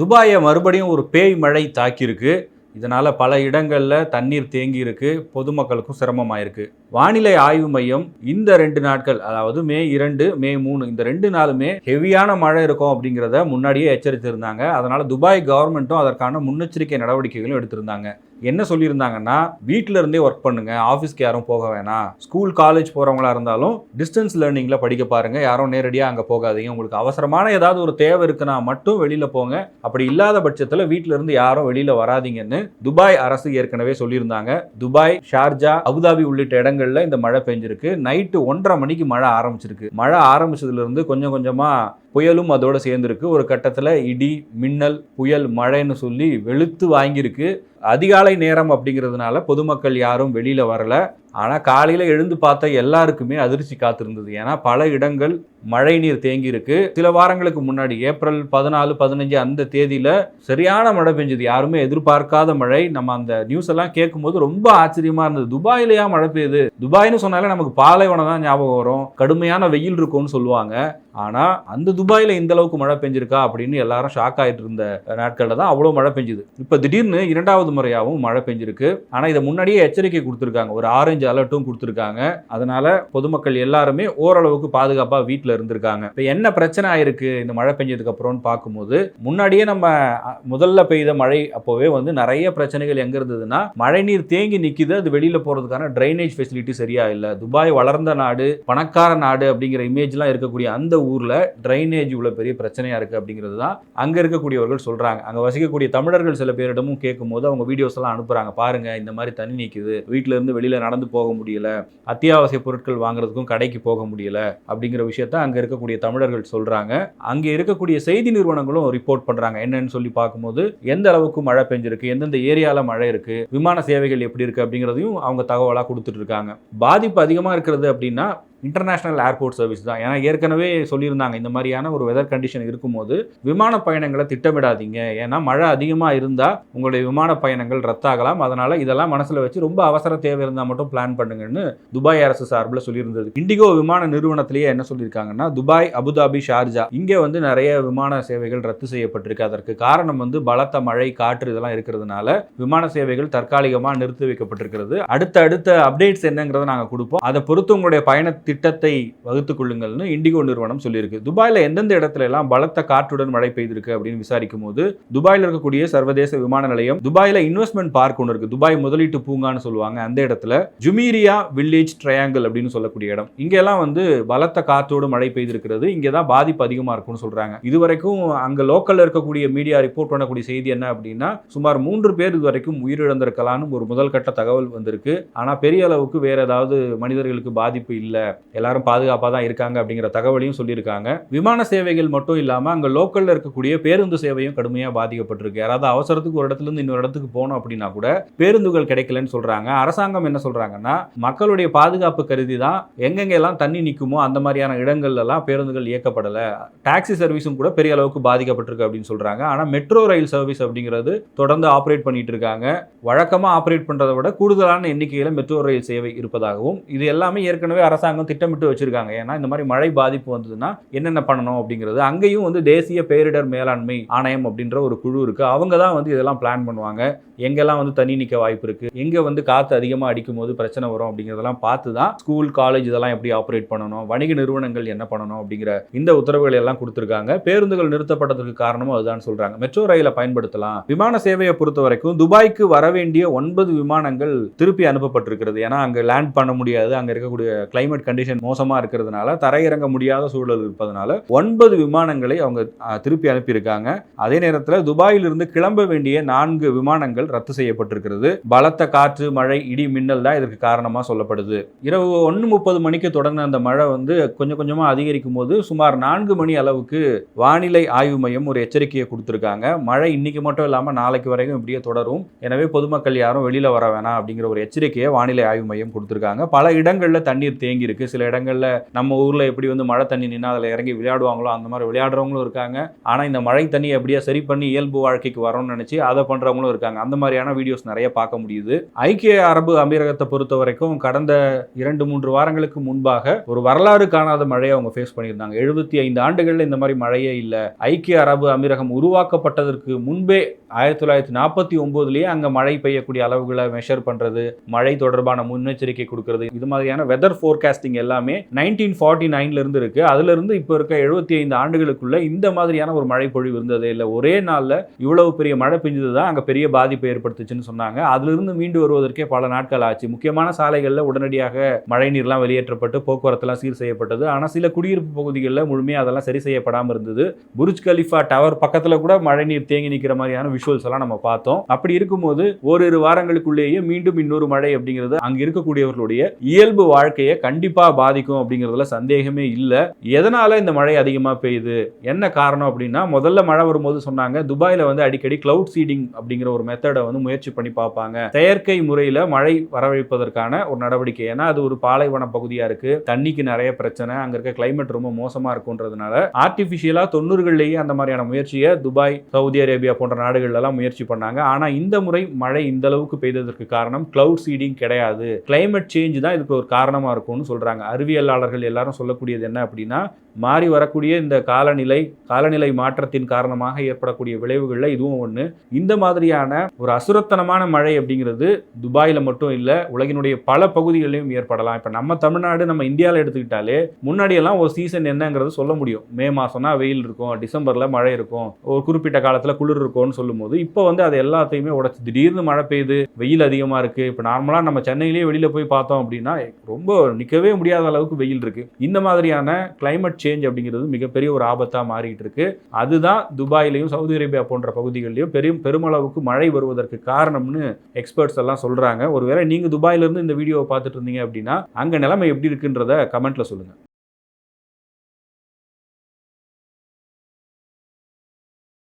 துபாயை மறுபடியும் ஒரு பேய் மழை தாக்கியிருக்கு. இதனால் பல இடங்களில் தண்ணீர் தேங்கி இருக்கு பொதுமக்களுக்கும் சிரமமாயிருக்கு. வானிலை ஆய்வு மையம் இந்த ரெண்டு நாட்கள் அதாவது மே இரண்டு மே மூணு இந்த ரெண்டு நாளுமே ஹெவியான மழை இருக்கும் அப்படிங்கிறத முன்னாடியே எச்சரித்திருந்தாங்க. அதனால் துபாய் கவர்மெண்ட்டும் அதற்கான முன்னெச்சரிக்கை நடவடிக்கைகளும் எடுத்திருந்தாங்க. என்ன சொல்லியிருந்தாங்கன்னா வீட்டில இருந்தே ஒர்க் பண்ணுங்க ஆஃபீஸ்க்கு யாரும் போக வேணாம். ஸ்கூல் காலேஜ் போறவங்களா இருந்தாலும் டிஸ்டன்ஸ் லேர்னிங்ல படிக்க பாருங்க. யாரும் நேரடியாக அங்கே போகாதீங்க. உங்களுக்கு அவசரமான ஏதாவது ஒரு தேவை இருக்குன்னா மட்டும் வெளியில போங்க. அப்படி இல்லாத பட்சத்தில் வீட்டில இருந்து யாரும் வெளியில வராதீங்கன்னு துபாய் அரசு ஏற்கனவே சொல்லியிருந்தாங்க. துபாய் ஷார்ஜா அபுதாபி உள்ளிட்ட இடங்கள்ல இந்த மழை பெஞ்சிருக்கு. நைட்டு ஒன்றரை மணிக்கு மழை ஆரம்பிச்சிருக்கு. மழை ஆரம்பிச்சதுல இருந்து கொஞ்சம் கொஞ்சமா புயலும் அதோட சேர்ந்துருக்கு. ஒரு கட்டத்தில் இடி மின்னல் புயல் மழைன்னு சொல்லி வெளுத்து வாங்கியிருக்கு. அதிகாலை நேரம் அப்படிங்கிறதுனால பொதுமக்கள் யாரும் வெளியில வரல. ஆனால் காலையில் எழுந்து பார்த்த எல்லாருக்குமே அதிர்ச்சி காத்திருந்தது. ஏன்னா பல இடங்கள் மழை நீர் தேங்கி இருக்கு சில வாரங்களுக்கு முன்னாடி ஏப்ரல் பதினாலு பதினஞ்சு அந்த தேதியில் சரியான மழை பெஞ்சது. யாருமே எதிர்பார்க்காத மழை. நம்ம அந்த நியூஸ் எல்லாம் கேட்கும்போது ரொம்ப ஆச்சரியமா இருந்தது. துபாயிலையா மழை பெய்யுது? துபாய்னு சொன்னாலே நமக்கு பாலைவனம் தான் ஞாபகம் வரும். கடுமையான வெயில் இருக்கும்னு சொல்லுவாங்க. ஆனால் அந்த துபாயில் இந்த அளவுக்கு மழை பெஞ்சிருக்கா அப்படின்னு எல்லாரும் ஷாக் ஆகிட்டு இருந்த நாட்களில் தான் அவ்வளோ மழை பெஞ்சுது. இப்போ திடீர்னு இரண்டாவது முறையாகவும் மழை பெஞ்சிருக்கு. ஆனால் இதை முன்னாடியே எச்சரிக்கை கொடுத்துருக்காங்க. ஒரு ஆரஞ்சு அலர்ட்டும் கொடுத்துருக்காங்க. அதனால பொதுமக்கள் எல்லாருமே ஓரளவுக்கு பாதுகாப்பாக வீட்டில் இருந்திருக்காங்க. இப்போ என்ன பிரச்சனை ஆயிருக்கு? இந்த மழை பெஞ்சதுக்கு அப்புறம்னு பார்க்கும்போது முன்னாடியே நம்ம முதல்ல பெய்த மழை அப்போவே வந்து நிறைய பிரச்சனைகள் எங்கே இருந்ததுன்னா மழை நீர் தேங்கி நிற்கிது அது வெளியில் போகிறதுக்கான ட்ரைனேஜ் ஃபெசிலிட்டி சரியா இல்லை. துபாய் வளர்ந்த நாடு பணக்கார நாடு அப்படிங்கிற இமேஜ்லாம் இருக்கக்கூடிய அந்த ஊரில் ட்ரைனேஜ் இவ்வளோ பெரிய பிரச்சனையாக இருக்குது அப்படிங்கிறது தான் அங்கே இருக்கக்கூடியவர்கள் சொல்கிறாங்க அங்கே வசிக்கக்கூடிய தமிழர்கள் சில பேரிடமும் கேட்கும்போது அவங்க வீடியோஸ் எல்லாம் அனுப்புகிறாங்க பாருங்க இந்த மாதிரி தண்ணி நிற்கிது வீட்டிலேருந்து வெளியில் நடந்து போக முடியல அத்தியாவசிய பொருட்கள் வாங்குறதுக்கும் கடைக்கு போக முடியல அப்படிங்கிற விஷயத்த அங்கே இருக்கக்கூடிய தமிழர்கள் சொல்கிறாங்க அங்கே இருக்கக்கூடிய செய்தி நிறுவனங்களும் ரிப்போர்ட் பண்ணுறாங்க என்னன்னு சொல்லி பார்க்கும்போது எந்த அளவுக்கு மழை பெஞ்சிருக்கு எந்தெந்த ஏரியாவில் மழை இருக்குது விமான சேவைகள் எப்படி இருக்குது அப்படிங்கிறதையும் அவங்க தகவலாக கொடுத்துட்டு இருக்காங்க. பாதிப்பு அதிகமாக இருக்கிறது அப்படின்னா இன்டர்நேஷனல் ஏர்போர்ட் சர்வீஸ் தான். ஏன்னா ஏற்கனவே சொல்லியிருந்தாங்க இந்த மாதிரியான ஒரு வெதர் கண்டிஷன் இருக்கும்போது விமான பயணங்களை திட்டமிடாதீங்க. ஏன்னா மழை அதிகமாக இருந்தால் உங்களுடைய விமான பயணங்கள் ரத்தாகலாம். அதனால் இதெல்லாம் மனசில் வச்சு ரொம்ப அவசர தேவை இருந்தால் மட்டும் பிளான் பண்ணுங்கன்னு துபாய் அரசு சார்பில் சொல்லியிருந்தது. இண்டிகோ விமான நிறுவனத்திலேயே என்ன சொல்லியிருக்காங்கன்னா துபாய் அபுதாபி ஷார்ஜா இங்கே வந்து நிறைய விமான சேவைகள் ரத்து செய்யப்பட்டிருக்கு. அதற்கு காரணம் வந்து பலத்த மழை காற்று இதெல்லாம் இருக்கிறதுனால விமான சேவைகள் தற்காலிகமாக நிறுத்தி வைக்கப்பட்டிருக்கிறது. அடுத்த அடுத்த அப்டேட்ஸ் என்னங்கிறத நாங்கள் கொடுப்போம். அதை பொறுத்து உங்களுடைய பயண திட்டத்தை வகுத்து கொள்ளுங்கள்னு இண்டிகோ நிறுவனம் சொல்லியிருக்கு. துபாயில் எந்தெந்த இடத்துல எல்லாம் பலத்த காற்றுடன் மழை பெய்திருக்கு அப்படின்னு விசாரிக்கும் போது துபாயில் இருக்கக்கூடிய சர்வதேச விமான நிலையம் துபாயில் இன்வெஸ்ட்மெண்ட் பார்க் ஒன்று இருக்கு. துபாய் முதலீட்டு பூங்கான்னு சொல்லுவாங்க. அந்த இடத்துல ஜுமீரியா வில்லேஜ் ட்ரையாங்கிள் அப்படின்னு சொல்லக்கூடிய இடம். இங்கெல்லாம் வந்து பலத்த காற்றோடு மழை பெய்திருக்கிறது. இங்கே தான் பாதிப்பு அதிகமாக இருக்கும்னு சொல்றாங்க. இதுவரைக்கும் அங்கே லோக்கலில் இருக்கக்கூடிய மீடியா ரிப்போர்ட் பண்ணக்கூடிய செய்தி என்ன அப்படின்னா சுமார் மூன்று பேர் இதுவரைக்கும் உயிரிழந்திருக்கலாம்னு ஒரு முதல் கட்ட தகவல் வந்திருக்கு. ஆனால் பெரிய அளவுக்கு வேற ஏதாவது மனிதர்களுக்கு பாதிப்பு இல்லை. எல்லாரும் பாதுகாப்பாக தான் இருக்காங்க அப்படிங்கிற தகவலையும் சொல்லியிருக்காங்க. விமான சேவைகள் மட்டும் இல்லாமல் அங்கே லோக்கலில் இருக்கக்கூடிய பேருந்து சேவையும் கடுமையாக பாதிக்கப்பட்டிருக்கு. யாராவது அவசரத்துக்கு ஒரு இடத்துல இருந்து இன்னொரு இடத்துக்கு போகணும் அப்படின்னா கூட பேருந்துகள் கிடைக்கலன்னு சொல்றாங்க. அரசாங்கம் என்ன சொல்றாங்கன்னா மக்களுடைய பாதுகாப்பு கருதி தான் எங்கெங்கெல்லாம் தண்ணி நிற்குமோ அந்த மாதிரியான இடங்கள்ல எல்லாம் பேருந்துகள் இயக்கப்படலை. டாக்ஸி சர்வீஸும் கூட பெரிய அளவுக்கு பாதிக்கப்பட்டிருக்கு அப்படின்னு சொல்றாங்க. ஆனால் மெட்ரோ ரயில் சர்வீஸ் அப்படிங்கிறது தொடர்ந்து ஆப்ரேட் பண்ணிட்டு இருக்காங்க. வழக்கமாக ஆப்ரேட் பண்ணுறதை விட கூடுதலான எண்ணிக்கையில் மெட்ரோ ரயில் சேவை இருப்பதாகவும் இது எல்லாமே ஏற்கனவே அரசாங்கம் திட்டமிட்டு வச்சிருக்காங்க. ஏன்னா இந்த மாதிரி மழை பாதிப்பு வந்ததுன்னா என்னென்ன பண்ணணும் அப்படிங்கிறது அங்கேயும் வந்து தேசிய பேரிடர் மேலாண்மை ஆணையம் அப்படின்ற ஒரு குழு இருக்கு. அவங்க தான் வந்து இதெல்லாம் பிளான் பண்ணுவாங்க. எங்கெல்லாம் வந்து தண்ணி நிற்க வாய்ப்பு இருக்கு எங்க வந்து காத்து அதிகமாக அடிக்கும் போது பிரச்சனை வரும் அப்படிங்கிறதெல்லாம் பார்த்து தான் ஸ்கூல் காலேஜ் இதெல்லாம் எப்படி ஆப்ரேட் பண்ணணும் வணிக நிறுவனங்கள் என்ன பண்ணணும் அப்படிங்கிற இந்த உத்தரவுகளை எல்லாம் கொடுத்துருக்காங்க. பேருந்துகள் நிறுத்தப்பட்டதற்கு காரணமும் அதுதான் சொல்றாங்க. மெட்ரோ ரயிலை பயன்படுத்தலாம். விமான சேவையை பொறுத்த வரைக்கும் துபாய்க்கு வர வேண்டிய ஒன்பது விமானங்கள் திருப்பி அனுப்பப்பட்டிருக்கிறது. ஏன்னா அங்க லேண்ட் பண்ண முடியாது. அங்கே இருக்கக்கூடிய கிளைமேட் கண்டிஷன் கண்டிஷன் மோசமாக இருக்கிறதுனால தரையிறங்க முடியாத சூழல் இருப்பதனால ஒன்பது விமானங்களை அவங்க திருப்பி அனுப்பியிருக்காங்க. அதே நேரத்தில் துபாயிலிருந்து கிளம்ப வேண்டிய நான்கு விமானங்கள் ரத்து செய்யப்பட்டிருக்கிறது. பலத்த காற்று மழை இடி மின்னல் தான் இதற்கு காரணமாக சொல்லப்படுது. இரவு ஒன்று முப்பது மணிக்கு தொடங்கின அந்த மழை வந்து கொஞ்சம் கொஞ்சமாக அதிகரிக்கும் போது சுமார் நான்கு மணி அளவுக்கு வானிலை ஆய்வு மையம் ஒரு எச்சரிக்கையை கொடுத்துருக்காங்க. மழை இன்னைக்கு மட்டும் இல்லாமல் நாளைக்கு வரைக்கும் இப்படியே தொடரும். எனவே பொதுமக்கள் யாரும் வெளியில் வர வேணாம் அப்படிங்கிற ஒரு எச்சரிக்கையை வானிலை ஆய்வு மையம் கொடுத்துருக்காங்க. பல இடங்களில் தண்ணீர் தேங்கி இருக்கு சில இடங்கள்ல நம்ம ஊர்ல எப்படி வந்து மழை தண்ணி நின்னா அதில் இறங்கி விளையாடுவாங்களோ அந்த மாதிரி விளையாடுறவங்களும் இருக்காங்க. ஆனால் இந்த மழை தண்ணி எப்படியா சரி பண்ணி இயல்பு வாழ்க்கைக்கு வரணும்னு நினச்சி அதை பண்ணுறவங்களும் இருக்காங்க. அந்த மாதிரியான வீடியோஸ் நிறைய பார்க்க முடியுது. ஐக்கிய அரபு அமீரகத்தை பொறுத்த வரைக்கும் கடந்த இரண்டு மூன்று வாரங்களுக்கு முன்பாக ஒரு வரலாறு காணாத மழையை அவங்க ஃபேஸ் பண்ணியிருந்தாங்க. எழுபத்தி ஐந்து ஆண்டுகளில் இந்த மாதிரி மழையே இல்லை. ஐக்கிய அரபு அமீரகம் உருவாக்கப்பட்டதற்கு முன்பே ஆயிரத்தி தொள்ளாயிரத்தி நாற்பத்தி ஒன்பதுலயே அங்கே மழை பெய்யக்கூடிய அளவுகளை மெஷர் பண்ணுறது மழை தொடர்பான முன்னெச்சரிக்கை கொடுக்கறது இது மாதிரியான வெதர் ஃபோர்காஸ்டிங் எல்லாமே நைன்டீன் ஃபார்ட்டி நைன்ல இருந்து இருக்கு. அதுல இருந்து இப்போ இருக்க எழுபத்தி ஐந்து ஆண்டுகளுக்குள்ள இந்த மாதிரியான ஒரு மழை பொழிவு இருந்ததே இல்லை. ஒரே நாள்ல இவ்வளவு பெரிய மழை பெஞ்சது தான் அங்க பெரிய பாதிப்பை ஏற்படுத்துச்சுன்னு சொன்னாங்க. அதுல இருந்து மீண்டு வருவதற்கே பல நாட்கள் ஆச்சு. முக்கியமான சாலைகள்ல உடனடியாக மழை நீர்லாம் வெளியேற்றப்பட்டு போக்குவரத்துலாம் சீர் செய்யப்பட்டது. ஆனா சில குடியிருப்பு பகுதிகளில் முழுமையாக அதெல்லாம் சரி செய்யப்படாமல் இருந்தது. புர்ஜ் கலிஃபா டவர் பக்கத்துல கூட மழை நீர் தேங்கி நிற்கிற மாதிரியான விஷுவல்ஸ் எல்லாம் நம்ம பார்த்தோம். அப்படி இருக்கும்போது ஓரிரு வாரங்களுக்குள்ளேயே மீண்டும் இன்னொரு மழை அப்படிங்கிறது அங்க இருக்கக்கூடியவர்களுடைய இயல்பு வாழ்க்கையை கண்டிப்பாக பாதிக்கும் அப்படிங்கிறதுல சந்தேகமே இல்லை. எதனால இந்த மழை அதிகமா பெய்யுது? என்ன காரணம் அப்படின்னா முதல்ல மழை வரும்போது சொன்னாங்க துபாயில் வந்து அடிக்கடி கிளவுட் சீடிங் அப்படிங்கிற ஒரு மெத்தடை வந்து முயற்சி பண்ணி பார்ப்பாங்க. செயற்கை முறையில் மழை வரவழைப்பதற்கான ஒரு நடவடிக்கை. ஏன்னா அது ஒரு பாலைவன பகுதியா இருக்கு. தண்ணிக்கு நிறைய பிரச்சனை. அங்க இருக்க கிளைமேட் ரொம்ப மோசமா இருக்குன்றதுனால ஆர்டிபிஷியலா தொண்ணூறுகள்லேயே அந்த மாதிரியான முயற்சியை துபாய் சவுதி அரேபியா போன்ற நாடுகள்ல எல்லாம் முயற்சி பண்ணாங்க. ஆனா இந்த முறை மழை இந்த அளவுக்கு பெய்ததற்கு காரணம் கிளவுட் சீடிங் கிடையாது. கிளைமேட் சேஞ்ச் தான் இதுக்கு ஒரு காரணமா இருக்கும்னு சொல்கிறாங்க அறிவியலாளர்கள் எல்லாரும் சொல்லக்கூடியது என்ன அப்படின்னா மாறி வரக்கூடிய இந்த காலநிலை காலநிலை மாற்றத்தின் காரணமாக ஏற்படக்கூடிய விளைவுகளில் இதுவும் ஒன்று இந்த மாதிரியான ஒரு அசுரத்தனமான மழை அப்படிங்கிறது துபாயில் மட்டும் இல்லை உலகினுடைய பல பகுதிகளிலும் ஏற்படலாம். இப்போ நம்ம தமிழ்நாடு நம்ம இந்தியாவில் எடுத்துக்கிட்டாலே முன்னாடியெல்லாம் ஒரு சீசன் என்னங்கிறது சொல்ல முடியும். மே மாதம்னா வெயில் இருக்கும் டிசம்பரில் மழை இருக்கும் ஒரு குறிப்பிட்ட காலத்தில் குளிர் இருக்கும்னு சொல்லும்போது இப்போ வந்து அது எல்லாத்தையுமே உடச்சி திடீர்னு மழை பெய்யுது வெயில் அதிகமாக இருக்குது இப்போ நார்மலாக நம்ம சென்னையிலேயே வெளியில் போய் பார்த்தோம் அப்படின்னா ரொம்ப நிற்கவே முடியாத அளவுக்கு வெயில் இருக்குது இந்த மாதிரியான கிளைமேட் சேஞ்ச் அப்படிங்கிறது மிகப்பெரிய ஒரு ஆபத்தாக மாறிட்டு இருக்கு அதுதான் துபாயிலையும் சவுதி அரேபியா போன்ற பகுதிகளிலையும் பெரும் பெருமளவுக்கு மழை வருவதற்கு காரணம்னு எக்ஸ்பர்ட்ஸ் எல்லாம் சொல்றாங்க. ஒருவேளை நீங்க துபாயிலிருந்து இந்த வீடியோவை பார்த்துட்டு இருந்தீங்க அப்படின்னா அங்க நிலைமை எப்படி இருக்குன்றத கமெண்ட்ல சொல்லுங்க.